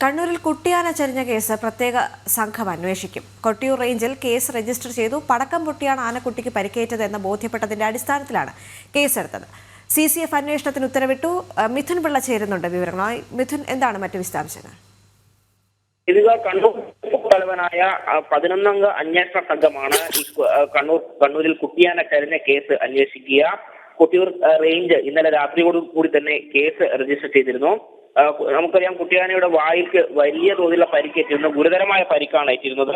കണ്ണൂരിൽ കുട്ടിയാന ചരിഞ്ഞ കേസ് പ്രത്യേക സംഘം അന്വേഷിക്കും. കൊട്ടിയൂർ റേഞ്ചിൽ കേസ് രജിസ്റ്റർ ചെയ്തു. പടക്കം പൊട്ടിയാണ് ആനക്കുട്ടിക്ക് പരിക്കേറ്റത് എന്ന് ബോധ്യപ്പെട്ടതിന്റെ അടിസ്ഥാനത്തിലാണ് കേസെടുത്തത്. സി സി എഫ് അന്വേഷണത്തിന് ഉത്തരവിട്ടു. മിഥുൻ പിള്ള ചേരുന്നുണ്ട് വിവരങ്ങളായി മിഥുൻ എന്താണ് മറ്റു വിശദാംശങ്ങൾ? ഇത് കണ്ണൂർ തലവനായ പതിനൊന്നംഗ അന്വേഷണ സംഘമാണ് കണ്ണൂർ കണ്ണൂരിൽ കുട്ടിയാന ചരിഞ്ഞ കേസ് അന്വേഷിക്കുക. കൊട്ടിയൂർ റേഞ്ച് ഇന്നലെ രാത്രിയോടുകൂടി തന്നെ കേസ് രജിസ്റ്റർ ചെയ്തിരുന്നു. നമുക്കറിയാം കുട്ടിയാനയുടെ വായിക്ക് വലിയ തോതിലുള്ള പരിക്കേറ്റിരുന്നു ഗുരുതരമായ പരിക്കാണ് ഏറ്റിരുന്നത്.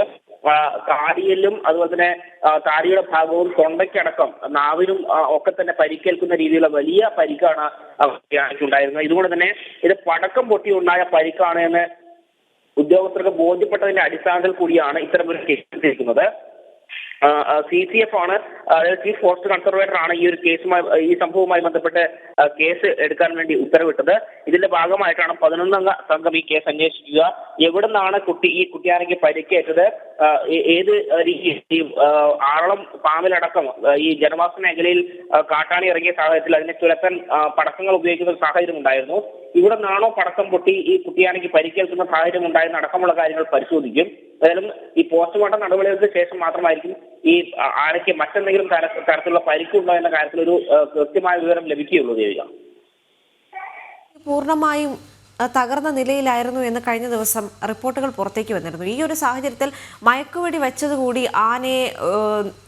താടിയലും അതുപോലെ തന്നെ താടിയുടെ ഭാഗവും തൊണ്ടയ്ക്കടക്കം നാവിനും ഒക്കെ തന്നെ പരിക്കേൽക്കുന്ന രീതിയിലുള്ള വലിയ പരിക്കാണ് കുട്ടിയാനയ്ക്കുണ്ടായിരുന്നത്. ഇതുകൊണ്ട് തന്നെ ഇത് പടക്കം പൊട്ടി ഉണ്ടായ പരിക്കാണ് എന്ന് ഉദ്യോഗസ്ഥർക്ക് ബോധ്യപ്പെട്ടതിന്റെ അടിസ്ഥാനത്തിൽ കൂടിയാണ് ഇത്തരമൊരു കേസ് എടുത്തിരിക്കുന്നത്. സി സി എഫ് ആണ്. ചീഫ് ഫോറസ്റ്റ് കൺസർവേറ്റർ ആണ് ഈ ഒരു കേസുമായി ഈ സംഭവവുമായി ബന്ധപ്പെട്ട് കേസ് എടുക്കാൻ വേണ്ടി ഉത്തരവിട്ടത്. ഇതിന്റെ ഭാഗമായിട്ടാണ് പതിനൊന്നംഗ സംഘം ഈ കേസ് അന്വേഷിക്കുക. എവിടെ നിന്നാണ് കുട്ടി ഈ കുട്ടിയാനയ്ക്ക് പരിക്കേറ്റത്? ഏത് രീതി ആറളം പാമ്പിലടക്കം ഈ ജനവാസ മേഖലയിൽ കാട്ടാണി ഇറങ്ങിയ സാഹചര്യത്തിൽ അതിനെ തുരത്താൻ പടക്കങ്ങൾ ഉപയോഗിക്കുന്ന സാഹചര്യം ഉണ്ടായിരുന്നു. ഇവിടെ നിന്നാണോ പടക്കം പൊട്ടി ഈ കുട്ടിയാണെങ്കിൽ പരിക്കേൽക്കുന്ന സാഹചര്യം ഉണ്ടായെന്ന് അടക്കമുള്ള കാര്യങ്ങൾ പരിശോധിക്കും. ഏതായാലും ഈ പോസ്റ്റ്മോർട്ടം നടപടികൾക്ക് ശേഷം മാത്രമായിരിക്കും ഈ ആനയ്ക്ക് മറ്റെന്തെങ്കിലും തര- തരത്തിലുള്ള പരിക്കുണ്ടോ എന്ന കാര്യത്തിൽ ഒരു കൃത്യമായ വിവരം ലഭിക്കുകയുള്ളൂ ദേവിക. പൂർണമായും തകർന്ന നിലയിലായിരുന്നു എന്ന് കഴിഞ്ഞ ദിവസം റിപ്പോർട്ടുകൾ പുറത്തേക്ക് വന്നിരുന്നു. ഈ ഒരു സാഹചര്യത്തിൽ മയക്കുവെടി വെച്ചതുകൂടി ആനയെ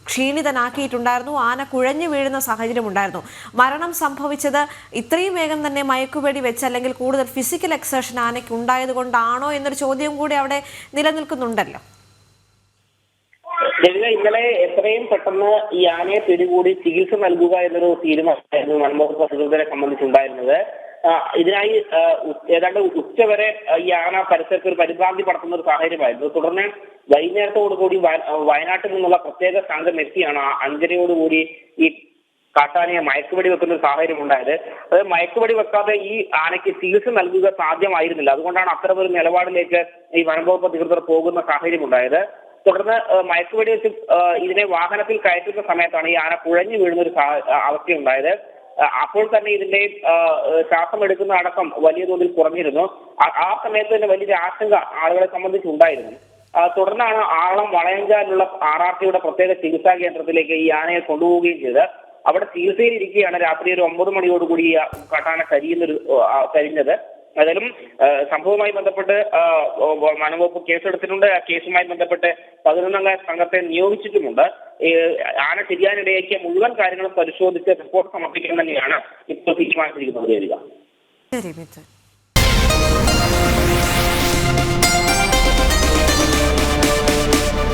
ക്ഷീണിതനാക്കിയിട്ടുണ്ടായിരുന്നു. ആന കുഴഞ്ഞു വീഴുന്ന സാഹചര്യം ഉണ്ടായിരുന്നു. മരണം സംഭവിച്ചത് ഇത്രയും വേഗം തന്നെ മയക്കുവെടി വെച്ച് അല്ലെങ്കിൽ കൂടുതൽ ഫിസിക്കൽ എക്സേഷൻ ആനയ്ക്ക് ഉണ്ടായത് കൊണ്ടാണോ എന്നൊരു ചോദ്യം കൂടി അവിടെ നിലനിൽക്കുന്നുണ്ടല്ലോ. ജനിത ഇന്നലെ എത്രയും പെട്ടെന്ന് ഈ ആനയെ പിടികൂടി ചികിത്സ നൽകുക എന്നൊരു തീരുമാനമായിരുന്നു മൻമോഹൻ അധികൃതരെ സംബന്ധിച്ചുണ്ടായിരുന്നത്. ഇതിനായി ഏതാണ്ട് ഉച്ചവരെ ഈ ആന പരിസരത്ത് ഒരു പരിഭ്രാന്തി പടത്തുന്ന ഒരു സാഹചര്യമായിരുന്നു. തുടർന്ന് വൈകുന്നേരത്തോടുകൂടി വയ- വയനാട്ടിൽ നിന്നുള്ള പ്രത്യേക സംഘം എത്തിയാണ് അഞ്ചരയോടുകൂടി ഈ കാട്ടാനയെ മയക്കുവെടി വെക്കുന്ന ഒരു സാഹചര്യം ഉണ്ടായത്. അത് മയക്കുവെടി വെക്കാതെ ഈ ആനയ്ക്ക് ചികിത്സ നൽകുക സാധ്യമായിരുന്നില്ല. അതുകൊണ്ടാണ് അത്തരമൊരു നിലപാടിലേക്ക് ഈ വനംവകുപ്പ് അധികൃതർ പോകുന്ന സാഹചര്യം ഉണ്ടായത്. തുടർന്ന് മയക്കുവെടി വെച്ച് ഇതിനെ വാഹനത്തിൽ കയറ്റുന്ന സമയത്താണ് ഈ ആന കുഴഞ്ഞു വീഴുന്ന ഒരു അവസ്ഥയുണ്ടായത്. അപ്പോൾ തന്നെ ഇതിന്റെ ശ്വാസം എടുക്കുന്ന അടക്കം വലിയ തോതിൽ കുറഞ്ഞിരുന്നു. ആ- സമയത്ത് തന്നെ വലിയൊരു ആശങ്ക ആളുകളെ സംബന്ധിച്ചുണ്ടായിരുന്നു തുടർന്നാണ് ആളം വളയഞ്ചാലുള്ള ആർ ആർ പ്രത്യേക ചികിത്സാ കേന്ദ്രത്തിലേക്ക് ഈ ആനയെ കൊണ്ടുപോവുകയും ചെയ്ത് അവിടെ ചികിത്സയിൽ ഇരിക്കുകയാണ് രാത്രി ഒരു ഒമ്പത് മണിയോടുകൂടി കാട്ടാന കരിയുന്നൊരു കരിഞ്ഞത്. ഏതായാലും സംഭവവുമായി ബന്ധപ്പെട്ട് വനംവകുപ്പ് കേസെടുത്തിട്ടുണ്ട്. ആ കേസുമായി ബന്ധപ്പെട്ട് പതിനൊന്നംഗ സംഘത്തെ നിയോഗിച്ചിട്ടുമുണ്ട്. ആന ശരിയാനിടയാക്കിയ മുഴുവൻ കാര്യങ്ങളും പരിശോധിച്ച് റിപ്പോർട്ട് സമർപ്പിക്കാൻ തന്നെയാണ് ഇപ്പോൾ തീരുമാനിച്ചിരിക്കുന്നത് ശരി